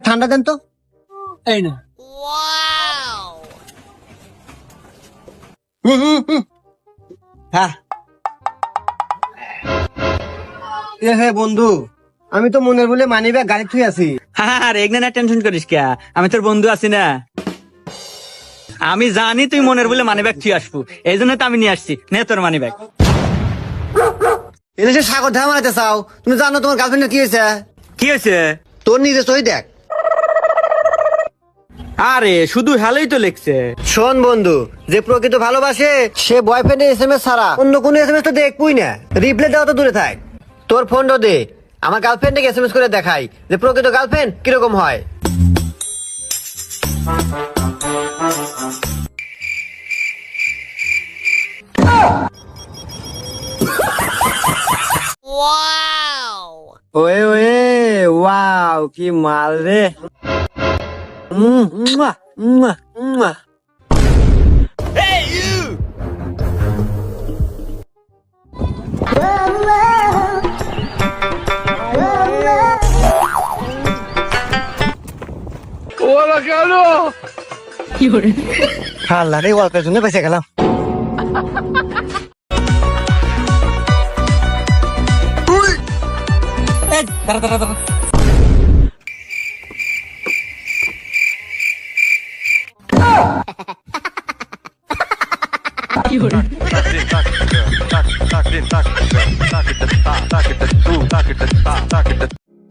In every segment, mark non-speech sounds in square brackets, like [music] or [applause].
ঠান্ডা দেন তো। এই না। হ্যাঁ। এ হে বন্ধু আমি তো মনের বলে মানি গাড়ি থুই আছি। আর এগনে না টেনশন করিস কে? আমি তোর বন্ধু আছি না। আমি জানি তুই মনের বলে মানি ব্যাগ তুই আসব। এই জন্য তো আমি নিয়ে আসছি। নে তোর মানি ব্যাগ। এদেশে সাগর ধারা মারাতে চাও। তুমি জানো তোমার গার্লফ্রেন্ডের কি হয়েছে? কি হয়েছে? তোর নিজে সই দেখ। আরে শুধু হ্যালোই তো লিখছে। শোন বন্ধু যে প্রকৃত ভালোবাসে সে বয়ফ্রেন্ডের এস এম এস ছাড়া অন্য কোনো এস এম এস তো দেখবই না। রিপ্লাই দেওয়া তো দূরে থাক। তোর ফোনটা দে আমার গার্লফ্রেন্ডকে এস এম এস করে দেখাই যে প্রকৃত গার্লফ্রেন্ড কীরকম হয়। ওয়ে ওয়ে ওয়াও কি মাল রে। মুয়া, মুয়া। আল্লাহ রে অল্পের জন্য বেঁচে গেলাম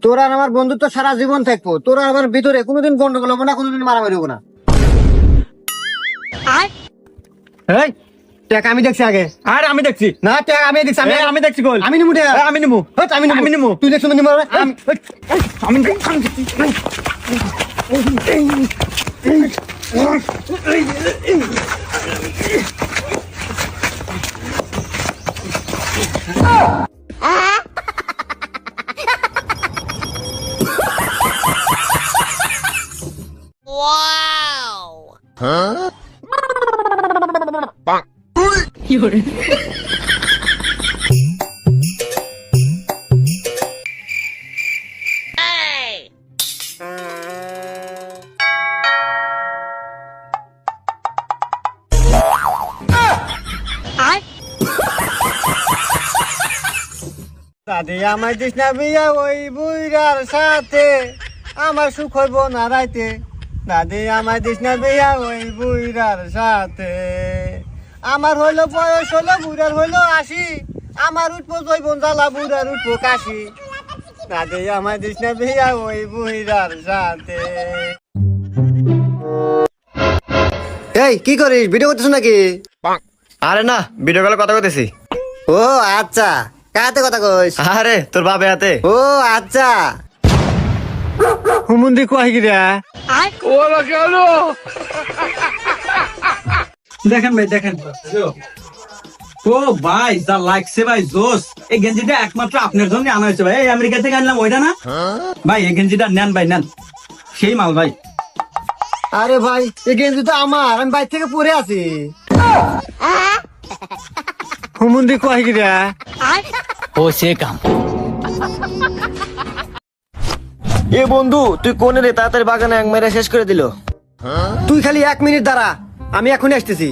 তোর আর আমার বন্ধুত্ব সারা জীবন থাকব তোর আর আমার ভিতরে কোনোদিন গন্ডগোল হব না কোনোদিন মারামারি হব না এই টাকা আমি দেখছি আগে আর আমি দেখছি না টাকা আমি দেখছি আমি আমি দেখছি গোল আমি নিমু টাকা আমি নিমু হট, আমি নিমু আমি নিমু। তুই দেখছ নিমু আমি আমি 아? [laughs] 와우. 어? 빵. দাদি আমার দিস না বিয়া ওই বুইরার সাথে। আমার সুখ হইব না রাইতে। দাদি আমার দিস না বিয়া ওই বুইরার সাথে। আমার হইল বয়স হলো বুড়ার হইল আশি। আমার উঠবো জৈবন জ্বালা বুড়ার উঠবো কাশি। দাদি আমার দিস না বিয়া ওই বুইরার সাথে। এই কি করিস? ভিডিও করতেছ নাকি? আরে না ভিডিও কলে কথা কইতেছি। ও আচ্ছা। কাতে কথা কইস? আরে তোর বাপে হাতে। ও আচ্ছা। হুমুন্দি কয় গিরা দেখেন ভাই দেখেন। ও ভাই যা লাগছে ভাই জোস। এই গেঞ্জিটা একমাত্র আপনার জন্য আনা হয়েছে ভাই। এই আমেরিকা থেকে আনলাম ওইটা না? ভাই এই গেঞ্জিটা নেন ভাই নেন। সেই মাল ভাই। আরে ভাই এই গেঞ্জি তো আমার আমি বাইর থেকে পরে আছি। হুমুন্দি কয় গিরা ও সে কাম। এ বন্ধু তুই কোনে রে? তাড়াতাড়ি বাগানে এক মেরে শেষ করে দিল। তুই খালি এক মিনিট দাঁড়া আমি এখনই আসতেছি।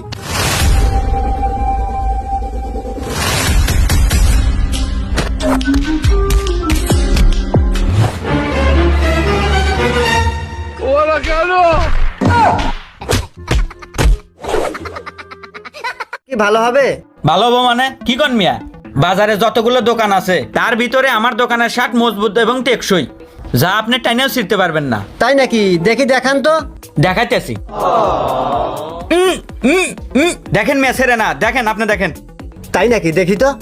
ভালো হবে? ভালো হব মানে? কি কন মিয়া? বাজারে যতগুলো দোকান আছে তার ভিতরে আমার দোকানের শার্ট মজবুত এবং টেকসই। যা আপনি টাইনেও ছিঁড়তে পারবেন না। তাই নাকি? দেখি দেখান তো। দেখাইতেছি। উম, উম, উম। দেখেন মিয়া ছেড়ে না। দেখেন আপনি দেখেন। তাই নাকি? দেখি তো।